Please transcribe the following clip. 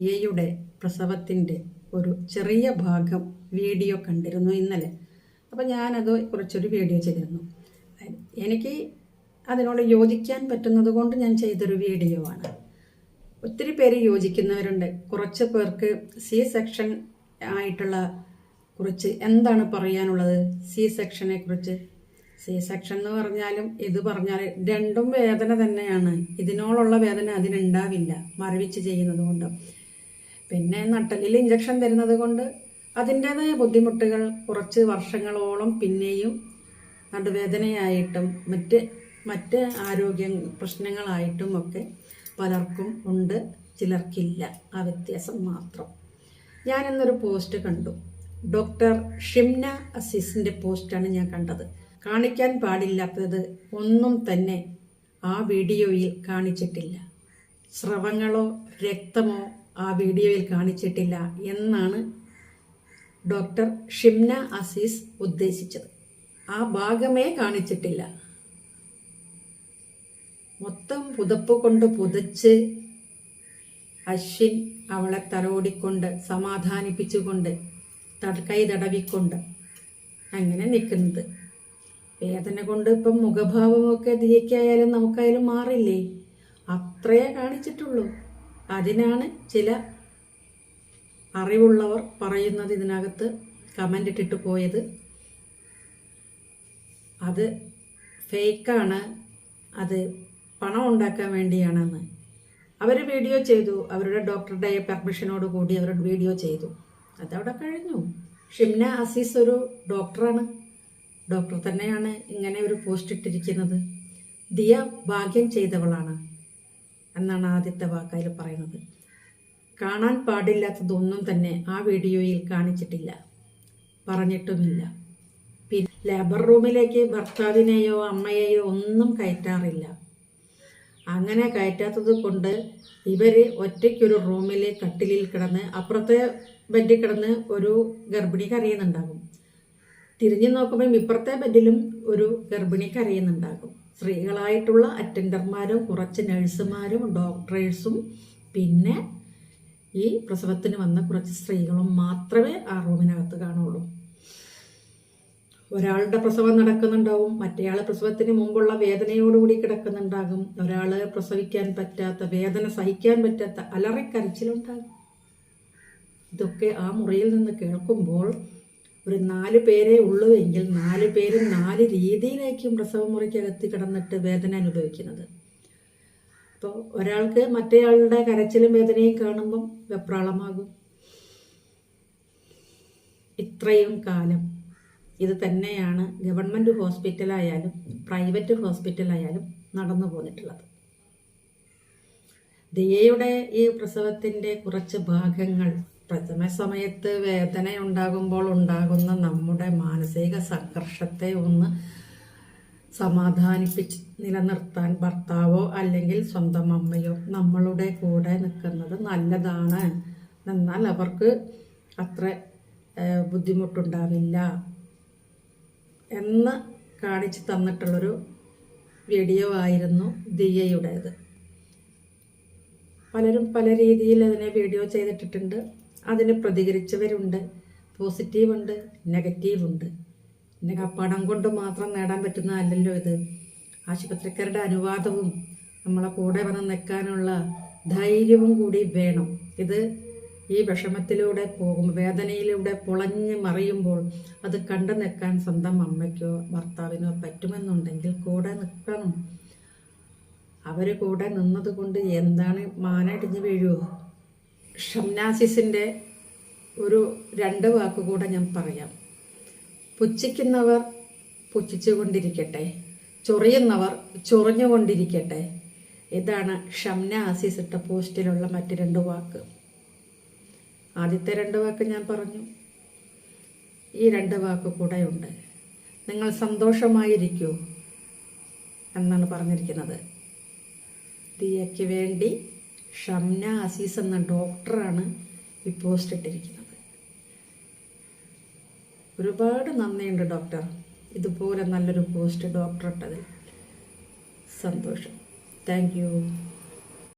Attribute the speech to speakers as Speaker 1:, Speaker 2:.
Speaker 1: എയുടെ പ്രസവത്തിന്റെ ഒരു ചെറിയ ഭാഗം വീഡിയോ കണ്ടിരുന്നു ഇന്നലെ. അപ്പോൾ ഞാനത് കുറച്ചൊരു വീഡിയോ ചെയ്തിരുന്നു. എനിക്ക് അതിനോട് യോജിക്കാൻ പറ്റുന്നത് കൊണ്ട് ഞാൻ ചെയ്തൊരു വീഡിയോ ആണ്. ഒത്തിരി പേര് യോജിക്കുന്നവരുണ്ട്. കുറച്ച് പേർക്ക് സി സെക്ഷൻ ആയിട്ടുള്ള കുറിച്ച് എന്താണ് പറയാനുള്ളത്? സി സെക്ഷനെ കുറിച്ച്. സി സെക്ഷൻ എന്ന് പറഞ്ഞാലും ഇത് പറഞ്ഞാൽ രണ്ടും വേദന തന്നെയാണ്. ഇതിനോടുള്ള വേദന അതിനുണ്ടാവില്ല. മരവിച്ച് ചെയ്യുന്നത് കൊണ്ട്. പിന്നെ നട്ടലിൽ ഇഞ്ചക്ഷൻ തരുന്നത് കൊണ്ട് അതിന്റേതായ ബുദ്ധിമുട്ടുകൾ കുറച്ച് വർഷങ്ങളോളം പിന്നെയും നടുവേദനയായിട്ടും മറ്റ് മറ്റ് ആരോഗ്യ പ്രശ്നങ്ങളായിട്ടും ഒക്കെ പലർക്കും ഉണ്ട്. ചിലർക്കില്ല. ആ വ്യത്യാസം മാത്രം. ഞാനിന്നൊരു പോസ്റ്റ് കണ്ടു. ഡോക്ടർ ഷിംന അസീസിന്റെ പോസ്റ്റാണ് ഞാൻ കണ്ടത്. കാണിക്കാൻ പാടില്ലാത്തത് ഒന്നും തന്നെ ആ വീഡിയോയിൽ കാണിച്ചിട്ടില്ല. സ്രവങ്ങളോ രക്തമോ ആ വീഡിയോയിൽ കാണിച്ചിട്ടില്ല എന്നാണ് ഡോക്ടർ ഷിംന അസീസ് ഉദ്ദേശിച്ചത്. ആ ഭാഗമേ കാണിച്ചിട്ടില്ല. മൊത്തം പുതപ്പ് കൊണ്ട് പുതച്ച് അശ്വിൻ അവളെ തലോടിക്കൊണ്ട് സമാധാനിപ്പിച്ചുകൊണ്ട് കൈ തടവിക്കൊണ്ട് അങ്ങനെ നിൽക്കുന്നത്. വേദന കൊണ്ട് ഇപ്പം മുഖഭാവമൊക്കെ ദിയക്കായാലും നമുക്കായാലും മാറില്ലേ? അത്രയേ കാണിച്ചിട്ടുള്ളൂ. അതിനാണ് ചില അറിവുള്ളവർ പറയുന്നത് ഇതിനകത്ത് കമന്റ് ഇട്ടിട്ട് പോയത്. അത് ഫേക്കാണ് അത് പണം ഉണ്ടാക്കാൻ വേണ്ടിയാണെന്ന്. അവർ വീഡിയോ ചെയ്തു. അവരുടെ ഡോക്ടറുടെ പെർമിഷനോട് കൂടി അവർ വീഡിയോ ചെയ്തു. അതവിടെ കഴിഞ്ഞു. ഷിംന അസീസ് ഒരു ഡോക്ടറാണ് ഡോക്ടർ തന്നെയാണ് ഇങ്ങനെ ഒരു പോസ്റ്റ് ഇട്ടിരിക്കുന്നത്. ദിയ ഭാഗ്യം ചെയ്തവളാണ്. എന്നാണ് ആദ്യത്തെ വാക്കയിൽ പറയുന്നത്. കാണാൻ പാടില്ലാത്തതൊന്നും തന്നെ ആ വീഡിയോയിൽ കാണിച്ചിട്ടില്ല. പറഞ്ഞിട്ടുമില്ല. പിന്നെ ലേബർ റൂമിലേക്ക് ഭർത്താവിനെയോ അമ്മയെയോ ഒന്നും കയറ്റാറില്ല. അങ്ങനെ കയറ്റാത്തത് കൊണ്ട് ഇവർ ഒറ്റയ്ക്കൊരു റൂമിൽ കട്ടിലിൽ കിടന്ന് അപ്പുറത്തെ ബെഡിൽ കിടന്ന് ഒരു ഗർഭിണി കരയുന്നുണ്ടാകും. തിരിഞ്ഞു നോക്കുമ്പോൾ ഇപ്പുറത്തെ ബെഡിലും ഒരു ഗർഭിണി കരയുന്നുണ്ടാകും. സ്ത്രീകളായിട്ടുള്ള അറ്റൻഡർമാരും കുറച്ച് നഴ്സുമാരും ഡോക്ടേഴ്സും പിന്നെ ഈ പ്രസവത്തിന് വന്ന കുറച്ച് സ്ത്രീകളും മാത്രമേ ആ റൂമിനകത്ത് കാണുള്ളൂ. ഒരാളുടെ പ്രസവം നടക്കുന്നുണ്ടാവും മറ്റേയാൾ പ്രസവത്തിന് മുമ്പുള്ള വേദനയോടുകൂടി കിടക്കുന്നുണ്ടാകും. ഒരാൾ പ്രസവിക്കാൻ പറ്റാത്ത വേദന സഹിക്കാൻ പറ്റാത്ത അലറിക്കരച്ചിലുണ്ടാകും. ഇതൊക്കെ ആ മുറിയിൽ നിന്ന് കേൾക്കുമ്പോൾ ഒരു നാല് പേരേ ഉള്ളുവെങ്കിൽ നാല് പേരും നാല് രീതിയിലേക്കും പ്രസവ മുറിക്കകത്ത് കിടന്നിട്ട് വേദന അനുഭവിക്കുന്നത്. അപ്പോൾ ഒരാൾക്ക് മറ്റേയാളുടെ കരച്ചിലും വേദനയും കാണുമ്പം വെപ്രാളമാകും. ഇത്രയും കാലം ഇത് തന്നെയാണ് ഗവൺമെന്റ് ഹോസ്പിറ്റലായാലും പ്രൈവറ്റ് ഹോസ്പിറ്റലായാലും നടന്നു പോന്നിട്ടുള്ളത്. ദിയയുടെ ഈ പ്രസവത്തിന്റെ കുറച്ച് ഭാഗങ്ങൾ പ്രഥമ സമയത്ത് വേദന ഉണ്ടാകുമ്പോൾ ഉണ്ടാകുന്ന നമ്മുടെ മാനസിക സംഘർഷത്തെ ഒന്ന് സമാധാനിപ്പിച്ച് നിലനിർത്താൻ ഭർത്താവോ അല്ലെങ്കിൽ സ്വന്തം അമ്മയോ നമ്മളുടെ കൂടെ നിൽക്കുന്നത് നല്ലതാണ്. എന്നാൽ അവർക്ക് അത്ര ബുദ്ധിമുട്ടുണ്ടാവില്ല എന്ന് കാണിച്ചു തന്നിട്ടുള്ളൊരു വീഡിയോ ആയിരുന്നു ദിയയുടേത്. പലരും പല രീതിയിൽ അതിനെ വീഡിയോ ചെയ്തിട്ടിട്ടുണ്ട്. അതിന് പ്രതികരിച്ചവരുണ്ട്. പോസിറ്റീവ് ഉണ്ട് നെഗറ്റീവ് ഉണ്ട് പിന്നെ പണം കൊണ്ട് മാത്രം നേടാൻ പറ്റുന്നതല്ലല്ലോ ഇത്. ആശുപത്രിക്കാരുടെ അനുവാദവും നമ്മളെ കൂടെ വന്ന് നിൽക്കാനുള്ള ധൈര്യവും കൂടി വേണം. ഇത് ഈ വിഷമത്തിലൂടെ പോകും വേദനയിലൂടെ പൊളഞ്ഞ് മറിയുമ്പോൾ അത് കണ്ടു നിൽക്കാൻ സ്വന്തം അമ്മയ്ക്കോ ഭർത്താവിനോ പറ്റുമെന്നുണ്ടെങ്കിൽ കൂടെ നിൽക്കണം. അവർ കൂടെ നിന്നതുകൊണ്ട് എന്താണ് മാനടിഞ്ഞ് വീഴുമോ ഷംനാസിസിന്റെ ഒരു രണ്ട് വാക്കുകൂടെ ഞാൻ പറയാം. പുച്ഛിക്കുന്നവർ പുച്ഛിച്ചുകൊണ്ടിരിക്കട്ടെ ചൊറിയുന്നവർ ചൊറിഞ്ഞുകൊണ്ടിരിക്കട്ടെ. ഇതാണ് ഷംന ആസിസ് ഇട്ട പോസ്റ്റിലുള്ള മറ്റ് രണ്ട് വാക്ക്. ആദ്യത്തെ രണ്ട് വാക്ക് ഞാൻ പറഞ്ഞു. ഈ രണ്ട് വാക്ക് കൂടെ ഉണ്ട്. നിങ്ങൾ സന്തോഷമായിരിക്കൂ എന്നാണ് പറഞ്ഞിരിക്കുന്നത്. ദിയയ്ക്ക് വേണ്ടി ഷംന അസീസ് എന്ന ഡോക്ടറാണ് ഈ പോസ്റ്റ് ഇട്ടിരിക്കുന്നത്. ഒരുപാട് നന്ദിയുണ്ട് ഡോക്ടർ. ഇതുപോലെ നല്ലൊരു പോസ്റ്റ് ഡോക്ടർ ഇട്ടതിൽ. സന്തോഷം. താങ്ക്